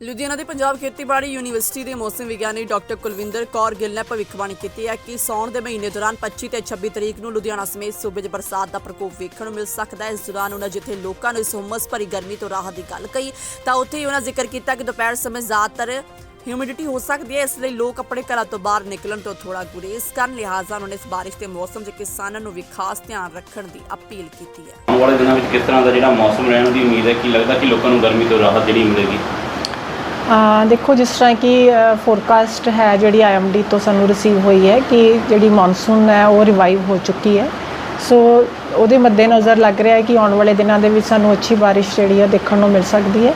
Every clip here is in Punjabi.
ਲੁਧਿਆਣਾ ਦੇ ਪੰਜਾਬ ਖੇਤੀਬਾੜੀ ਯੂਨੀਵਰਸਿਟੀ ਦੇ ਮੌਸਮ ਵਿਗਿਆਨੀ ਡਾਕਟਰ ਕੁਲਵਿੰਦਰ ਕੌਰ ਗਿੱਲ ਨੇ ਭਵਿੱਖਬਾਣੀ ਕੀਤੀ ਹੈ ਕਿ ਸਾਉਣ ਦੇ ਮਹੀਨੇ ਦੌਰਾਨ 25 ਤੇ 26 ਤਰੀਕ ਨੂੰ ਲੁਧਿਆਣਾ ਸਮੇਤ ਸੂਬੇ 'ਚ ਬਰਸਾਤ ਦਾ ਪ੍ਰਕੋਪ ਵੇਖਣ ਨੂੰ ਮਿਲ ਸਕਦਾ ਹੈ। ਇਸ ਦੌਰਾਨ ਉਹਨਾਂ ਜਿੱਥੇ ਲੋਕਾਂ ਨੂੰ ਇਸ ਹੁਮਸ ਭਰੀ ਗਰਮੀ ਤੋਂ ਰਾਹਤ ਦੀ ਗੱਲ ਕਹੀ, ਤਾਂ ਉੱਥੇ ਹੀ ਉਹਨਾਂ ਜ਼ਿਕਰ ਕੀਤਾ ਕਿ ਦੁਪਹਿਰ ਸਮੇਂ ਜ਼ਿਆਦਾਤਰ ਹਿਊਮਿਡਿਟੀ ਹੋ ਸਕਦੀ ਹੈ, ਇਸ ਲਈ ਲੋਕ ਆਪਣੇ ਘਰਾਂ ਤੋਂ ਬਾਹਰ ਨਿਕਲਣ ਤੋਂ ਥੋੜਾ ਗੁਰੇਜ਼ ਕਰਨ, ਲਿਹਾਜ਼ਾ ਉਹਨਾਂ ਨੇ ਇਸ ਬਾਰਿਸ਼ ਦੇ ਮੌਸਮ 'ਚ ਕਿਸਾਨਾਂ ਨੂੰ ਵੀ ਖਾਸ ਧਿਆਨ ਰੱਖਣ ਦੀ ਅਪੀਲ ਕੀਤੀ ਹੈ। ਆਉਣ ਵਾਲੇ ਦਿਨਾਂ ਵਿੱਚ ਕਿਸ ਤਰ੍ਹਾਂ ਦਾ ਜਿਹੜਾ ਮੌਸਮ ਰਹਿਣ ਦੀ ਉਮੀਦ ਹੈ, ਕੀ ਲੱਗਦਾ ਕਿ ਲੋਕਾਂ ਨੂੰ ਗਰਮੀ ਤੋਂ ਰਾਹਤ ਜਿਹੜੀ ਮਿਲੇਗੀ? ਦੇਖੋ, ਜਿਸ ਤਰ੍ਹਾਂ ਕਿ ਫੋਰਕਾਸਟ ਹੈ ਜਿਹੜੀ ਆਈਐਮਡੀ ਤੋਂ ਸਾਨੂੰ ਰਿਸੀਵ ਹੋਈ ਹੈ ਕਿ ਜਿਹੜੀ ਮੌਨਸੂਨ ਹੈ ਉਹ ਰਿਵਾਈਵ ਹੋ ਚੁੱਕੀ ਹੈ। ਸੋ ਉਹਦੇ ਮੱਦੇਨਜ਼ਰ ਲੱਗ ਰਿਹਾ ਹੈ ਕਿ ਆਉਣ ਵਾਲੇ ਦਿਨਾਂ ਦੇ ਵਿੱਚ ਸਾਨੂੰ ਅੱਛੀ ਬਾਰਿਸ਼ ਜਿਹੜੀ ਹੈ ਦੇਖਣ ਨੂੰ ਮਿਲ ਸਕਦੀ ਹੈ।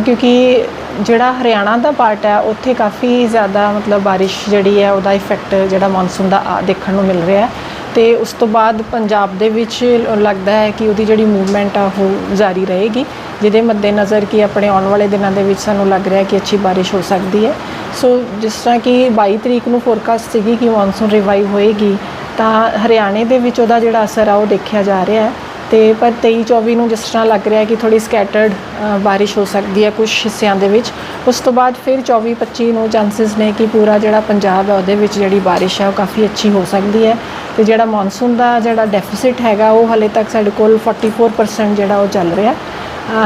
ਕਿਉਂਕਿ ਜਿਹੜਾ ਹਰਿਆਣਾ ਦਾ ਪਾਰਟ ਹੈ, ਉੱਥੇ ਕਾਫੀ ਜ਼ਿਆਦਾ ਮਤਲਬ ਬਾਰਿਸ਼ ਜਿਹੜੀ ਹੈ, ਉਹਦਾ ਇਫੈਕਟ ਜਿਹੜਾ ਮੌਨਸੂਨ ਦਾ ਆ- ਦੇਖਣ ਨੂੰ ਮਿਲ ਰਿਹਾ ਹੈ। ਤੇ ਉਸ ਤੋਂ ਬਾਅਦ ਪੰਜਾਬ ਦੇ ਵਿੱਚ ਲੱਗਦਾ ਹੈ ਕਿ ਉਹਦੀ ਜਿਹੜੀ ਮੂਵਮੈਂਟ ਆ, ਉਹ ਜਾਰੀ ਰਹੇਗੀ, ਜਿਹਦੇ ਮੱਦੇਨਜ਼ਰ ਕਿ ਆਪਣੇ ਆਉਣ ਵਾਲੇ ਦਿਨਾਂ ਦੇ ਵਿੱਚ ਸਾਨੂੰ ਲੱਗ ਰਿਹਾ ਕਿ ਅੱਛੀ ਬਾਰਿਸ਼ ਹੋ ਸਕਦੀ ਹੈ। ਸੋ ਜਿਸ ਤਰ੍ਹਾਂ ਕਿ 22 ਤਰੀਕ ਨੂੰ ਫੋਰਕਾਸਟ ਸੀਗੀ ਕਿ ਮੌਨਸੂਨ ਰਿਵਾਈਵ ਹੋਏਗੀ, ਤਾਂ ਹਰਿਆਣੇ ਦੇ ਵਿੱਚ ਉਹਦਾ ਜਿਹੜਾ ਅਸਰ ਆ, ਉਹ ਦੇਖਿਆ ਜਾ ਰਿਹਾ ਹੈ। ਤੇ ਪਰ 23 24 ਨੂੰ ਜਿਸ ਤਰ੍ਹਾਂ ਲੱਗ ਰਿਹਾ ਕਿ ਥੋੜੀ ਸਕੈਟਰਡ ਬਾਰਿਸ਼ ਹੋ ਸਕਦੀ ਹੈ ਕੁਝ ਹਿੱਸਿਆਂ ਦੇ ਵਿੱਚ, ਉਸ ਤੋਂ ਬਾਅਦ ਫਿਰ 24 25 ਨੂੰ ਚਾਂਸਸ ਨੇ ਕਿ ਪੂਰਾ ਜਿਹੜਾ ਪੰਜਾਬ ਹੈ, ਉਹਦੇ ਵਿੱਚ ਜਿਹੜੀ ਬਾਰਿਸ਼ ਹੈ, ਉਹ ਕਾਫੀ ਅੱਛੀ ਹੋ ਸਕਦੀ ਹੈ। ਤੇ ਜਿਹੜਾ ਮੌਨਸੂਨ ਦਾ ਜਿਹੜਾ ਡੈਫਿਸਿਟ ਹੈਗਾ, ਉਹ ਹਲੇ ਤੱਕ ਸਾਡੇ ਕੋਲ 44% ਜਿਹੜਾ ਉਹ ਚੱਲ ਰਿਹਾ।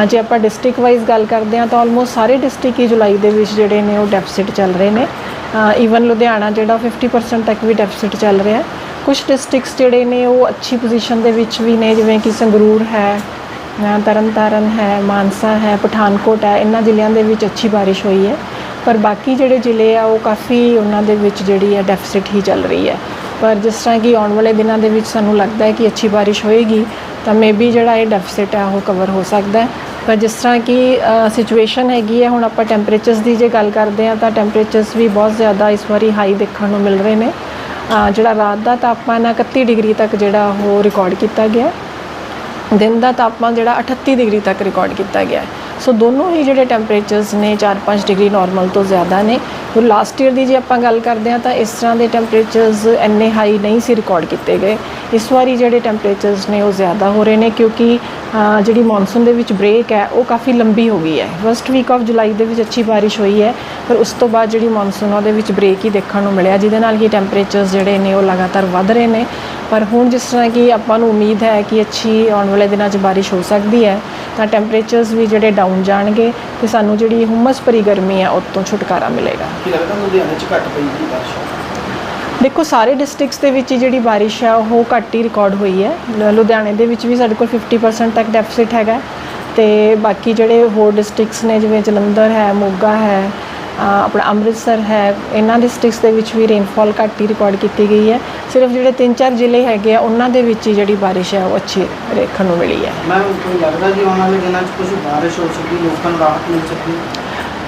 ਜੇ ਆਪਾਂ ਡਿਸਟ੍ਰਿਕਟ ਵਾਈਜ਼ ਗੱਲ ਕਰਦੇ ਹਾਂ, ਤਾਂ ਆਲਮੋਸਟ ਸਾਰੇ ਡਿਸਟ੍ਰਿਕਟ ਹੀ ਜੁਲਾਈ ਦੇ ਵਿੱਚ ਜਿਹੜੇ ਨੇ ਉਹ ਡੈਫਿਸਿਟ ਚੱਲ ਰਹੇ ਨੇ। ਈਵਨ ਲੁਧਿਆਣਾ ਜਿਹੜਾ 50% ਤੱਕ ਵੀ ਡੈਫਿਸਿਟ ਚੱਲ ਰਿਹਾ। ਹੈ ਕੁਝ ਡਿਸਟ੍ਰਿਕਟਸ ਜਿਹੜੇ ਨੇ ਉਹ ਅੱਛੀ ਪੋਜੀਸ਼ਨ ਦੇ ਵਿੱਚ ਵੀ ਨੇ, ਜਿਵੇਂ ਕਿ ਸੰਗਰੂਰ ਹੈ ਤਰਨਤਾਰਨ ਹੈ, ਮਾਨਸਾ ਹੈ, ਪਠਾਨਕੋਟ ਹੈ, ਇਹਨਾਂ ਜ਼ਿਲ੍ਹਿਆਂ ਦੇ ਵਿੱਚ ਅੱਛੀ ਬਾਰਿਸ਼ ਹੋਈ ਹੈ। ਪਰ ਬਾਕੀ ਜਿਹੜੇ ਜ਼ਿਲ੍ਹੇ ਆ, ਉਹ ਕਾਫੀ ਉਹਨਾਂ ਦੇ ਵਿੱਚ ਜਿਹੜੀ ਹੈ ਡੈਫਿਸਿਟ ਹੀ ਚੱਲ ਰਹੀ ਹੈ। ਪਰ ਜਿਸ ਤਰ੍ਹਾਂ ਕਿ ਆਉਣ ਵਾਲੇ ਦਿਨਾਂ ਦੇ ਵਿੱਚ ਸਾਨੂੰ ਲੱਗਦਾ ਹੈ ਕਿ ਅੱਛੀ ਬਾਰਿਸ਼ ਹੋਏਗੀ, ਤਾਂ ਮੇਬੀ ਜਿਹੜਾ ਇਹ ਡੈਫਿਸਿਟ ਹੈ ਉਹ ਕਵਰ ਹੋ ਸਕਦਾ ਹੈ। ਪਰ ਜਿਸ ਤਰ੍ਹਾਂ ਕਿ ਸਿਚੁਏਸ਼ਨ ਹੈਗੀ ਹੈ, ਹੁਣ ਆਪਾਂ ਟੈਂਪਰੇਚਰਸ ਦੀ ਜੇ ਗੱਲ ਕਰਦੇ ਹਾਂ, ਤਾਂ ਟੈਂਪਰੇਚਰਸ ਵੀ ਬਹੁਤ ਜ਼ਿਆਦਾ ਇਸ ਵਾਰੀ ਹਾਈ ਦੇਖਣ ਨੂੰ ਮਿਲ ਰਹੇ ਨੇ। ਜਿਹੜਾ ਰਾਤ ਦਾ ਤਾਪਮਾਨ ਹੈ 31 ਡਿਗਰੀ ਤੱਕ ਜਿਹੜਾ ਉਹ ਰਿਕਾਰਡ ਕੀਤਾ ਗਿਆ ਦਿਨ ਦਾ ਤਾਪਮਾਨ ਜਿਹੜਾ 38 ਡਿਗਰੀ ਤੱਕ ਰਿਕਾਰਡ ਕੀਤਾ ਗਿਆ ਹੈ। ਸੋ ਦੋਨੋਂ ਹੀ ਜਿਹੜੇ ਟੈਂਪਰੇਚਰਸ ਨੇ 4-5 ਡਿਗਰੀ ਨਾਰਮਲ ਤੋਂ ਜ਼ਿਆਦਾ ਨੇ। ਉਹ ਲਾਸਟ ਈਅਰ ਦੀ ਜੇ ਆਪਾਂ ਗੱਲ ਕਰਦੇ ਹਾਂ ਤਾਂ ਇਸ ਤਰ੍ਹਾਂ ਦੇ ਟੈਂਪਰੇਚਰਸ ਇੰਨੇ ਹਾਈ ਨਹੀਂ ਸੀ ਰਿਕਾਰਡ ਕੀਤੇ ਗਏ। ਇਸ ਵਾਰੀ ਜਿਹੜੇ ਟੈਂਪਰੇਚਰਸ ਨੇ ਉਹ ਜ਼ਿਆਦਾ ਹੋ ਰਹੇ ਨੇ ਕਿਉਂਕਿ ਜਿਹੜੀ ਮੌਨਸੂਨ ਦੇ ਵਿੱਚ ਬ੍ਰੇਕ ਹੈ, ਉਹ ਕਾਫੀ ਲੰਬੀ ਹੋ ਗਈ ਹੈ। ਫਸਟ ਵੀਕ ਆਫ ਜੁਲਾਈ ਦੇ ਵਿੱਚ ਅੱਛੀ ਬਾਰਿਸ਼ ਹੋਈ ਹੈ, ਪਰ ਉਸ ਤੋਂ ਬਾਅਦ ਜਿਹੜੀ ਮੌਨਸੂਨ ਉਹਦੇ ਵਿੱਚ ਬ੍ਰੇਕ ਹੀ ਦੇਖਣ ਨੂੰ ਮਿਲਿਆ, ਜਿਹਦੇ ਨਾਲ ਕਿ ਟੈਂਪਰੇਚਰਸ ਜਿਹੜੇ ਨੇ ਉਹ ਲਗਾਤਾਰ ਵੱਧ ਰਹੇ ਨੇ। ਪਰ ਹੁਣ ਜਿਸ ਤਰ੍ਹਾਂ ਕਿ ਆਪਾਂ ਨੂੰ ਉਮੀਦ ਹੈ ਕਿ ਅੱਛੀ ਆਉਣ ਵਾਲੇ ਦਿਨਾਂ 'ਚ ਬਾਰਿਸ਼ ਹੋ ਸਕਦੀ ਹੈ, ਤਾਂ ਟੈਂਪਰੇਚਰਸ ਵੀ ਜਿਹੜੇ ਡਾਊਨ ਜਾਣਗੇ ਤੇ ਸਾਨੂੰ ਜਿਹੜੀ ਹੁਮਸ ਭਰੀ ਗਰਮੀ ਹੈ ਉਹ ਤੋਂ ਛੁਟਕਾਰਾ ਮਿਲੇਗਾ। ਕੀ ਲੱਗਦਾ ਲੁਧਿਆਣੇ ਚ ਘੱਟ ਪਈ ਜੀ ਬਾਰਿਸ਼? ਦੇਖੋ ਸਾਰੇ ਡਿਸਟ੍ਰਿਕਟਸ ਦੇ ਵਿੱਚ ਜਿਹੜੀ ਬਾਰਿਸ਼ ਹੈ ਉਹ ਘੱਟ ਹੀ ਰਿਕਾਰਡ ਹੋਈ ਹੈ। ਲੁਧਿਆਣੇ ਦੇ ਵਿੱਚ ਵੀ ਸਾਡੇ ਕੋਲ 50% ਤੱਕ ਡੈਫਿਸਿਟ ਹੈਗਾ। ਤੇ ਬਾਕੀ ਜਿਹੜੇ ਹੋਰ ਡਿਸਟ੍ਰਿਕਟਸ ਨੇ ਜਿਵੇਂ ਜਲੰਧਰ ਹੈ ਮੋਗਾ ਹੈ ਆਪਣਾ ਅੰਮ੍ਰਿਤਸਰ ਹੈ ਇਹਨਾਂ ਡਿਸਟ੍ਰਿਕਟਸ ਦੇ ਵਿੱਚ ਵੀ ਰੇਨਫਾਲ ਘੱਟ ਹੀ ਰਿਕਾਰਡ ਕੀਤੀ ਗਈ ਹੈ। ਸਿਰਫ ਜਿਹੜੇ 3-4 ਜ਼ਿਲ੍ਹੇ ਹੈਗੇ ਆ ਉਹਨਾਂ ਦੇ ਵਿੱਚ ਹੀ ਜਿਹੜੀ ਬਾਰਿਸ਼ ਹੈ ਉਹ ਅੱਛੀ ਦੇਖਣ ਨੂੰ ਮਿਲੀ ਹੈ। ਮੈਂ ਕੋਈ ਲੱਗਦਾ ਕਿ ਆਉਣ ਵਾਲੇ ਦਿਨਾਂ ਚ ਕੁਝ ਬਾਰਿਸ਼ ਹੋ ਸਕਦੀ ਲੋਕਾਂ ਨੂੰ ਰਾਹਤ ਮਿਲ ਸਕਦੀ?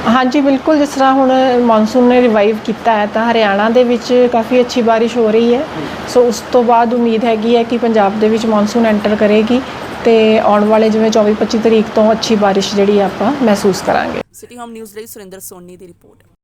ਹਾਂਜੀ ਬਿਲਕੁਲ ਜਿਸ ਤਰ੍ਹਾਂ ਹੁਣ ਮੌਨਸੂਨ ਨੇ ਰਿਵਾਈਵ ਕੀਤਾ ਹੈ ਤਾਂ ਹਰਿਆਣਾ ਦੇ ਵਿੱਚ ਕਾਫੀ ਅੱਛੀ ਬਾਰਿਸ਼ ਹੋ ਰਹੀ ਹੈ। ਸੋ ਉਸ ਤੋਂ ਬਾਅਦ ਉਮੀਦ ਹੈਗੀ ਹੈ ਕਿ ਪੰਜਾਬ ਦੇ ਵਿੱਚ ਮੌਨਸੂਨ ਐਂਟਰ ਕਰੇਗੀ ਤੇ ਆਉਣ ਵਾਲੇ ਜਿਵੇਂ 24 25 ਤਰੀਕ ਤੋਂ ਅੱਛੀ ਬਾਰਿਸ਼ ਜਿਹੜੀ ਆਪਾਂ ਮਹਿਸੂਸ ਕਰਾਂਗੇ। ਸਿਟੀ ਹੋਮ ਨਿਊਜ਼ ਲਈ ਸੁਰਿੰਦਰ ਸੋਨੀ ਦੀ ਰਿਪੋਰਟ।